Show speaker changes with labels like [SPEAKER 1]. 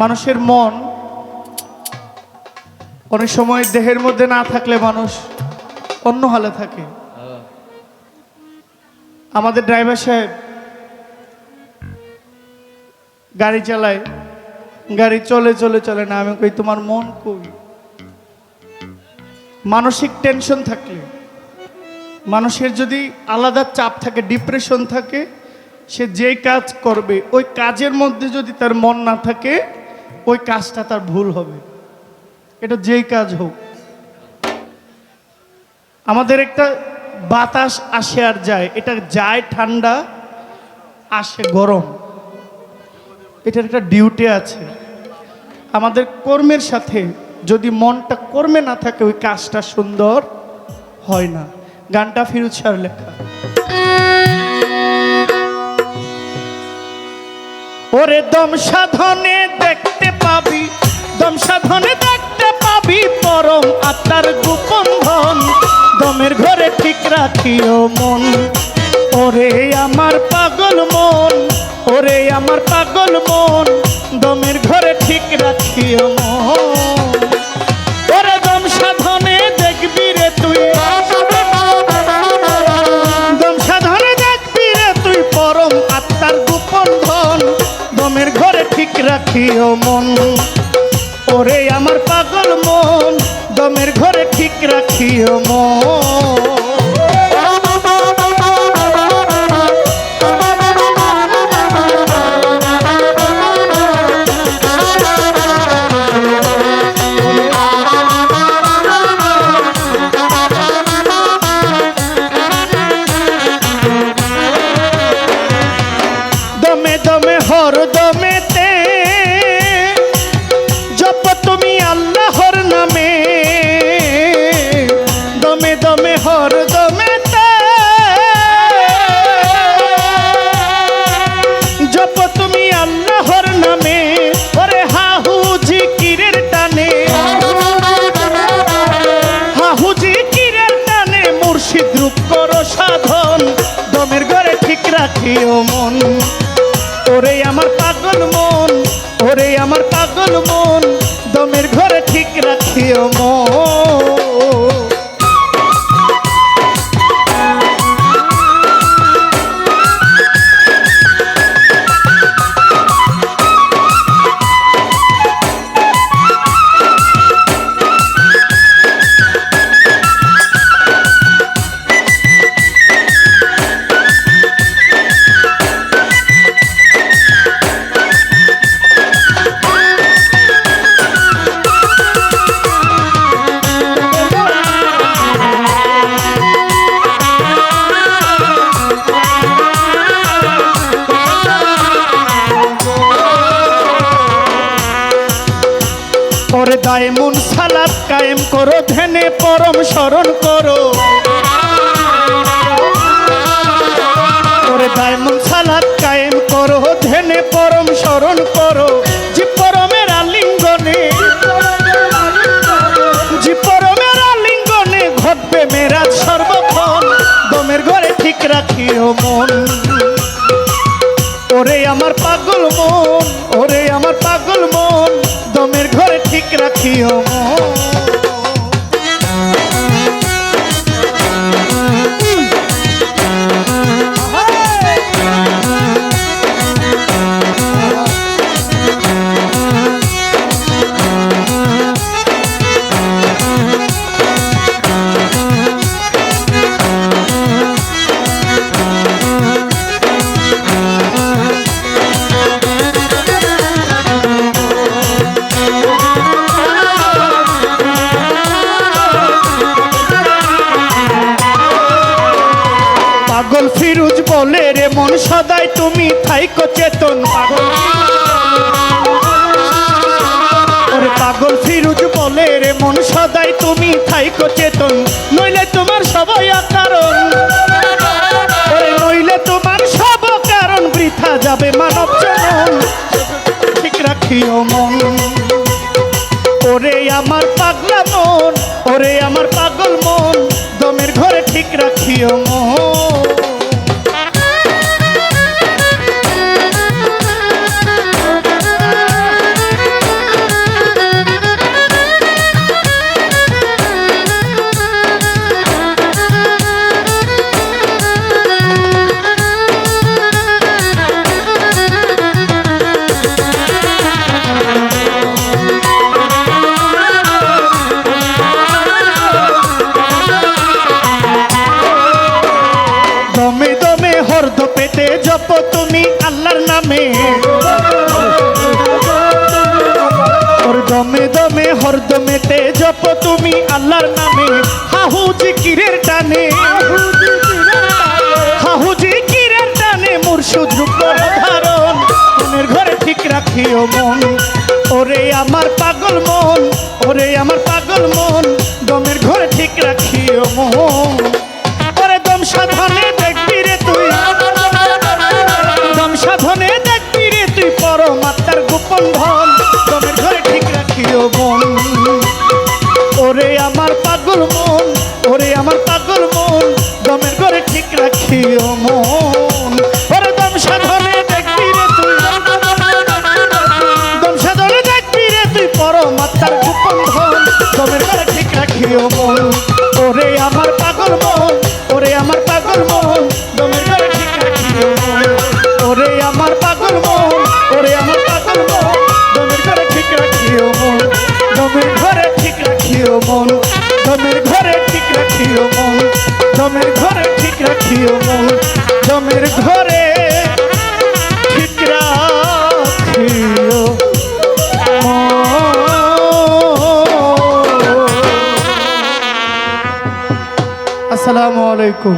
[SPEAKER 1] মানুষের মন অনেক সময় দেহের মধ্যে না থাকলে মানুষ অন্য হালে থাকে। আমাদের ড্রাইভার সাহেব গাড়ি চালায়, গাড়ি চলে চলে চলে না। আমি কই, তোমার মন কই? মানসিক টেনশন থাকলে, মানুষের যদি আলাদা চাপ থাকে, ডিপ্রেশন থাকে, সে যেই কাজ করবে, ওই কাজের মধ্যে যদি তার মন না থাকে ওই কাজটা তার ভুল হবে। এটা যেই কাজ হোক। আমাদের একটা বাতাস আসে আর যায়, এটা যায় ঠান্ডা, আসে গরম। এটার একটা ডিউটি আছে। আমাদের কর্মের সাথে যদি মনটা কর্মে না থাকে, ওই কাজটা সুন্দর হয় না। গানটা ফিরুজ স্যার লেখা। ওরে দম সাধনে দেখতে পাবি, দম সাধনে দেখতে পাবি, পরম আত্মার গোপন ধন। দমের ঘরে ঠিক রাখিও মন। ওরে আমার পাগল মন, ওরে আমার পাগল মন। দমের ঘরে ঠিক রাখিও মন। রাখিও মন ওরে আমার পাগল মন দমের ঘরে ঠিক রাখিও মন। রাখিও মন। ওরে আমার পাগল মন, ওরে আমার পাগল মন, দমের ঘরে ঠিক রাখিও মন। দায় সালাদ কায়েম করো, ধ্যানে পরম স্মরণ করো। ওরে দায় সালাদ কায়েম করো, ধ্যানে পরম স্মরণ করো। যে মেরাজ সর্বক্ষণ। দমের ঘরে ঠিক রাখিও মন। সদাই তুমি থাইকো চেতন পাগল। ওরে পাগল ফিরুজ বলে রে মন, সদাই তুমি থাইকো চেতন, নইলে তোমার সবাই কারণ ওরে নইলে তোমার সব কারণ বৃথা যাবে মানব জনম ঠিক রাখিও মন। ওরে আমার পাগলা মন, ওরে আমার পাগল মন, দমের ঘরে ঠিক রাখিও মন। নামে। ওর দমে দমে হরদমেতে জপ তুমি আল্লাহর নামে। হাহু জিকিরের টানে। হাহু জিকিরের টানে মুর্শিদ রূপর ধারণ। মনের ঘরে ঠিক রাখিও মন। ওরে আমার পাগল মন, ওরে আমার পাগল মন। পাগল মন, ওরে আমার পাগল মন, দমের ঘরে ঠিক রাখিও মন। ওরে দম সাধনে দেখবি রে তুই, দম সাধনে দেখবি রে তুই, পরমাত্মার গোপন ধন, দমের ঘরে ঠিক রাখিও মন। ওরে আমার পাগল মন, ওরে আমার পাগল মন, দমের ঘরে ঠিক রাখিও মন। ওরে আমার পাগল মন আলাইকুম